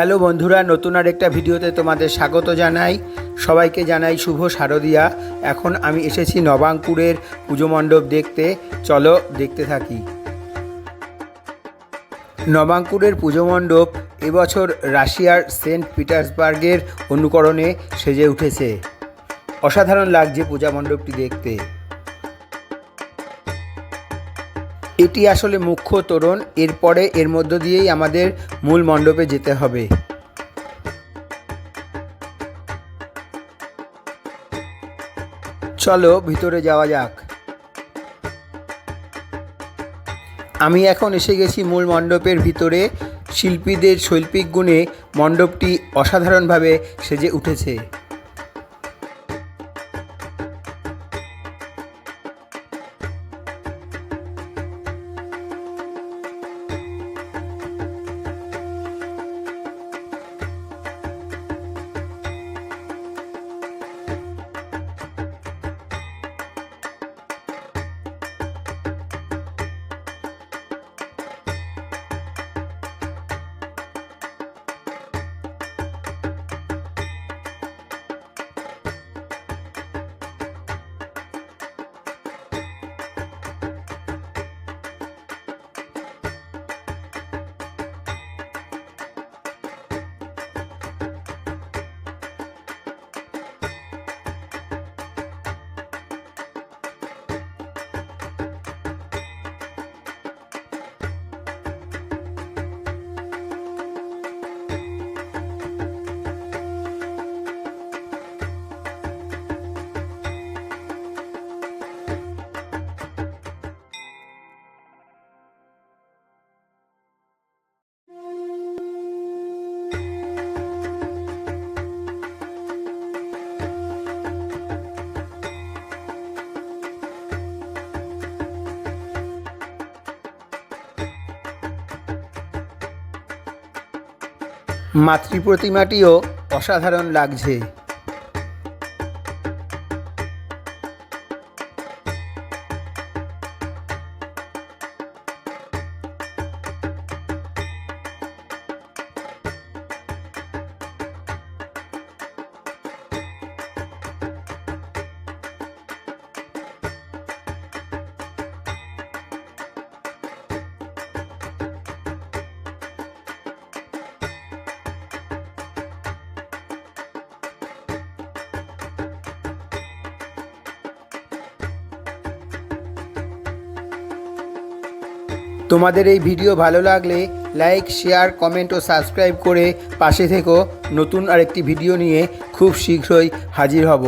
Hello বন্ধুরা, নতুন আর একটা ভিডিওতে তোমাদের স্বাগত জানাই। সবাইকে জানাই শুভ শারদিয়া। এখন আমি এসেছি নবাঙ্কুরের পুজো মণ্ডপ দেখতে। চলো দেখতে থাকি। নবাঙ্কুরের পুজো মণ্ডপ এবছর রাশিয়ার সেন্ট পিটার্সবার্গের অনুকরণে সেজে উঠেছে। অসাধারণ লাগছে পূজা মণ্ডপটি দেখতে। এটি আসলে মুখ্য তোরণ, এরপরে এর মধ্য দিয়েই আমাদের মূল মণ্ডপে যেতে হবে। চলো, ভিতরে যাওয়া যাক। আমি এখন এসে গেছি মূল মণ্ডপের ভিতরে। শিল্পীদের শৈল্পিক গুণে মণ্ডপটি অসাধারণভাবে সেজে উঠেছে। মাতৃ প্রতিমাটিও অসাধারণ লাগছে। তোমাদের এই ভিডিও ভালো লাগলে লাইক, শেয়ার, কমেন্ট ও সাবস্ক্রাইব করে পাশে থেকো। নতুন আরেকটি ভিডিও নিয়ে খুব শীঘ্রই হাজির হব।